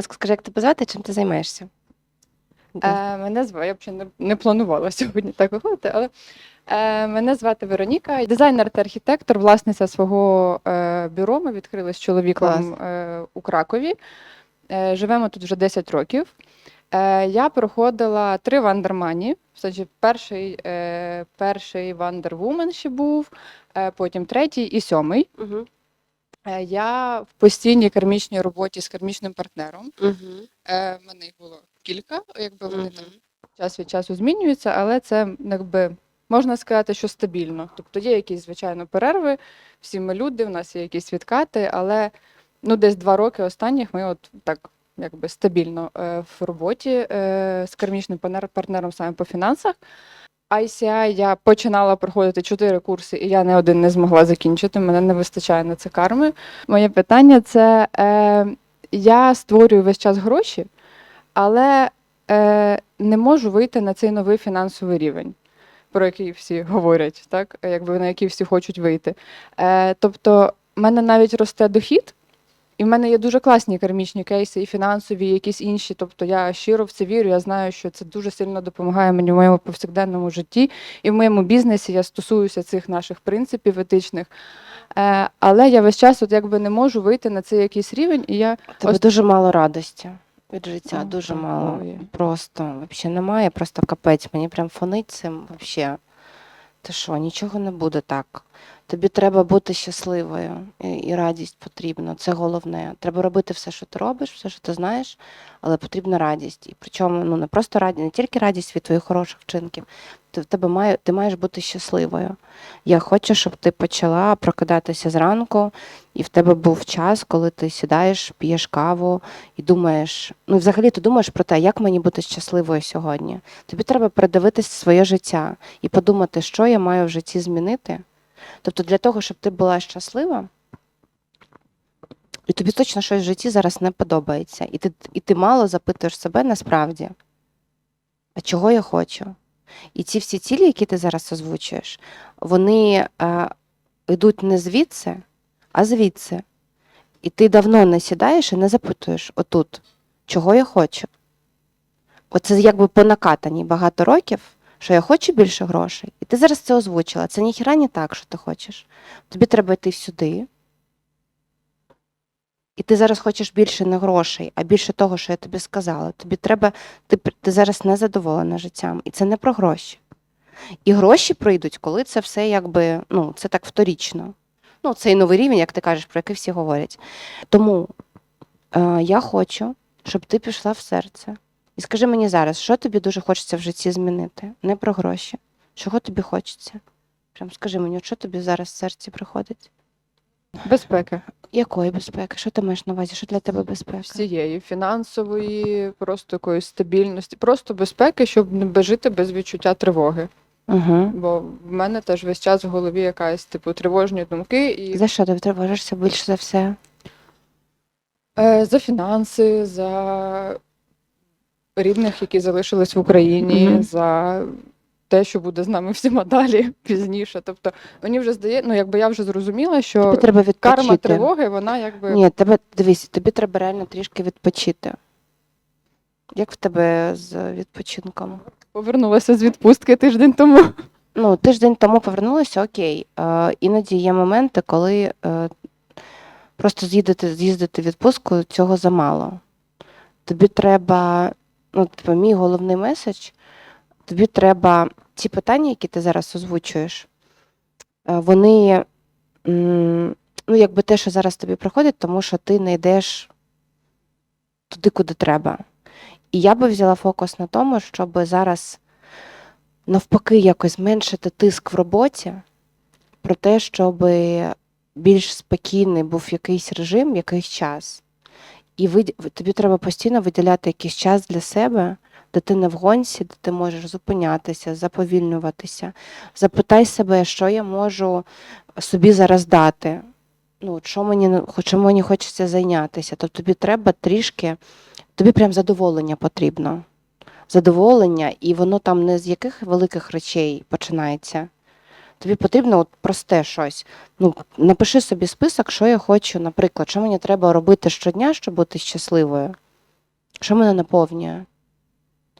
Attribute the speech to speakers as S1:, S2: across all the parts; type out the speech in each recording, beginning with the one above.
S1: ласка, скажи, як тебе звати, чим ти займаєшся?
S2: Е, мене звати, я взагалі не, не планувала сьогодні так виходити, але е, мене звати Вероніка, дизайнер та архітектор, власниця свого е, бюро. Ми відкрили з чоловіком е, у Кракові. Е, живемо тут вже 10 років. Е, я проходила три вандермані. Значить, перший, е, перший вандервумен ще був, е, потім третій і сьомий.
S1: Угу.
S2: Е, я в постійній кармічній роботі з кармічним партнером.
S1: Угу.
S2: Е, в мене їх було кілька, якби вони там час від часу змінюються, але це якби можна сказати, що стабільно. Тобто є якісь, звичайно, перерви, всі ми люди, в нас є якісь відкати, але ну, десь два роки останніх ми от так якби стабільно е, в роботі е, з кармічним партнер- партнером саме по фінансах. ICI я починала проходити чотири курси, і я не один не змогла закінчити. Мене не вистачає на це карми. Моє питання це е, я створюю весь час гроші, але е, не можу вийти на цей новий фінансовий рівень, про який всі говорять, так? Якби на який всі хочуть вийти. Е, тобто, в мене навіть росте дохід, і в мене є дуже класні кармічні кейси, і фінансові, і якісь інші. Тобто я щиро в це вірю. Я знаю, що це дуже сильно допомагає мені в моєму повсякденному житті і в моєму бізнесі. Я стосуюся цих наших принципів етичних. Е, але я весь час от якби не можу вийти на цей якийсь рівень, і я
S1: Тебе
S2: Ось-
S1: дуже мало радості від життя, дуже
S2: так,
S1: мало. Просто взагалі немає, просто капець. Мені прям фонить цим взагалі. Ти що, нічого не буде так. Тобі треба бути щасливою, і, радість потрібна. Це головне. Треба робити все, що ти робиш, все, що ти знаєш, але потрібна радість. І причому ну не просто радість, не тільки радість від твоїх хороших вчинків. Ти в тебе має, ти маєш бути щасливою. Я хочу, щоб ти почала прокидатися зранку, і в тебе був час, коли ти сідаєш, п'єш каву і думаєш. Ну, взагалі ти думаєш про те, як мені бути щасливою сьогодні. Тобі треба передивитись своє життя і подумати, що я маю в житті змінити. Тобто, для того, щоб ти була щаслива, і тобі точно щось в житті зараз не подобається. І ти, і ти мало запитуєш себе насправді, а чого я хочу? І ці всі цілі, які ти зараз озвучуєш, вони е, йдуть не звідси, а звідси. І ти давно не сідаєш і не запитуєш отут, чого я хочу. Оце якби по накатанні багато років, що я хочу більше грошей. І ти зараз це озвучила. Це ніхіра не так, що ти хочеш. Тобі треба йти сюди. І ти зараз хочеш більше не грошей, а більше того, що я тобі сказала. Тобі треба, ти, ти зараз не задоволена життям. І це не про гроші. І гроші прийдуть, коли це все якби, ну, це так вторічно. Ну, цей новий рівень, як ти кажеш, про який всі говорять. Тому е, я хочу, щоб ти пішла в серце. І скажи мені зараз, що тобі дуже хочеться в житті змінити? Не про гроші. Чого тобі хочеться? Прям скажи мені, що тобі зараз в серці приходить?
S2: безпека.
S1: Якої безпеки? Що ти маєш на увазі? Що для тебе безпека?
S2: всієї фінансової, просто якоїсь стабільності, просто безпеки, щоб не жити без відчуття тривоги.
S1: Угу.
S2: Бо в мене теж весь час в голові якась типу тривожні думки і
S1: За що ти тривожишся більше за все?
S2: е, за фінанси, за рідних, які залишились в Україні,
S1: Мгм.
S2: за те, що буде з нами всіма далі пізніше. Тобто мені вже здає, ну якби я вже зрозуміла, що
S1: Тобі треба відпочити.
S2: карма тривоги, вона якби
S1: Ні, тебе дивись, тобі треба реально трішки відпочити. Як в тебе з відпочинком?
S2: повернулася з відпустки тиждень тому.
S1: Ну, тиждень тому повернулася, окей. Е, іноді є моменти, коли е, просто з'їздити в відпустку цього замало. Тобі треба, ну, типу, мій головний меседж, тобі треба ті питання, які ти зараз озвучуєш, е, вони, ну, якби те, що зараз тобі приходить, тому що ти не йдеш туди, куди треба. І я би взяла фокус на тому, щоб зараз навпаки якось зменшити тиск в роботі, про те, щоб більш спокійний був якийсь режим, якийсь час. І виді- тобі треба постійно виділяти якийсь час для себе, де ти не в гонці, де ти можеш зупинятися, заповільнюватися. Запитай себе, що я можу собі зараз дати. Ну, що мені, чим мені хочеться зайнятися. Тобто тобі треба трішки, тобі прям задоволення потрібно задоволення, і воно там не з яких великих речей починається. Тобі потрібно от просте щось. Ну, напиши собі список, що я хочу, наприклад, що мені треба робити щодня, щоб бути щасливою. Що мене наповнює?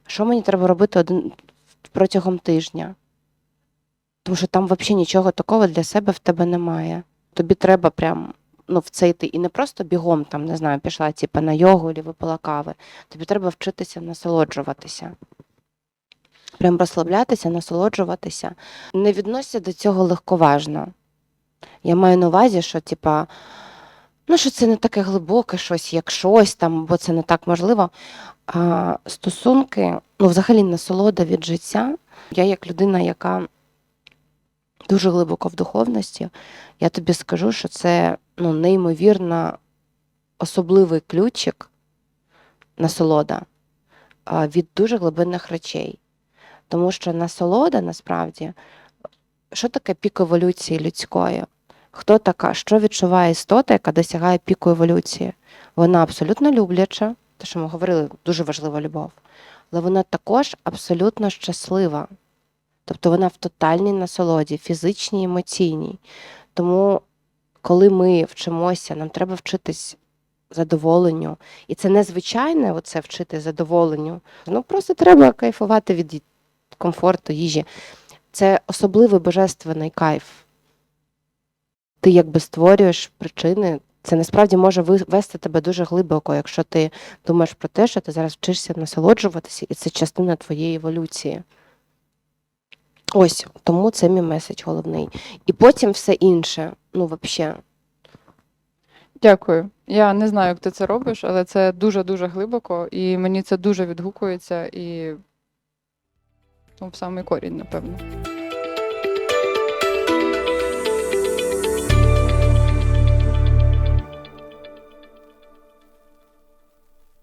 S1: Що мені треба робити один протягом тижня? Тому що там взагалі нічого такого для себе в тебе немає. Тобі треба прям ну, в це йти. І не просто бігом, там, не знаю, пішла типу, на йогу або випила кави. Тобі треба вчитися насолоджуватися. Прям розслаблятися, насолоджуватися. Не відносься до цього легковажно. Я маю на увазі, що, типа, ну, що це не таке глибоке щось, як щось там, бо це не так можливо. А стосунки, ну, взагалі насолода від життя. Я як людина, яка дуже глибоко в духовності, я тобі скажу, що це ну, неймовірно особливий ключик насолода від дуже глибинних речей. Тому що насолода насправді, що таке пік еволюції людської? Хто така? Що відчуває істота, яка досягає піку еволюції? Вона абсолютно любляча, те, що ми говорили, дуже важлива любов, але вона також абсолютно щаслива. Тобто вона в тотальній насолоді, фізичній, емоційній. Тому, коли ми вчимося, нам треба вчитись задоволенню. І це не звичайне оце вчити задоволенню. Ну просто треба кайфувати від комфорту, їжі. Це особливий божественний кайф. Ти якби створюєш причини. Це насправді може вести тебе дуже глибоко, якщо ти думаєш про те, що ти зараз вчишся насолоджуватися, і це частина твоєї еволюції. Ось тому це мій меседж головний. І потім все інше. Ну, взагалі.
S2: Дякую. Я не знаю, як ти це робиш, але це дуже-дуже глибоко, і мені це дуже відгукується, і ну, в самий корінь, напевно.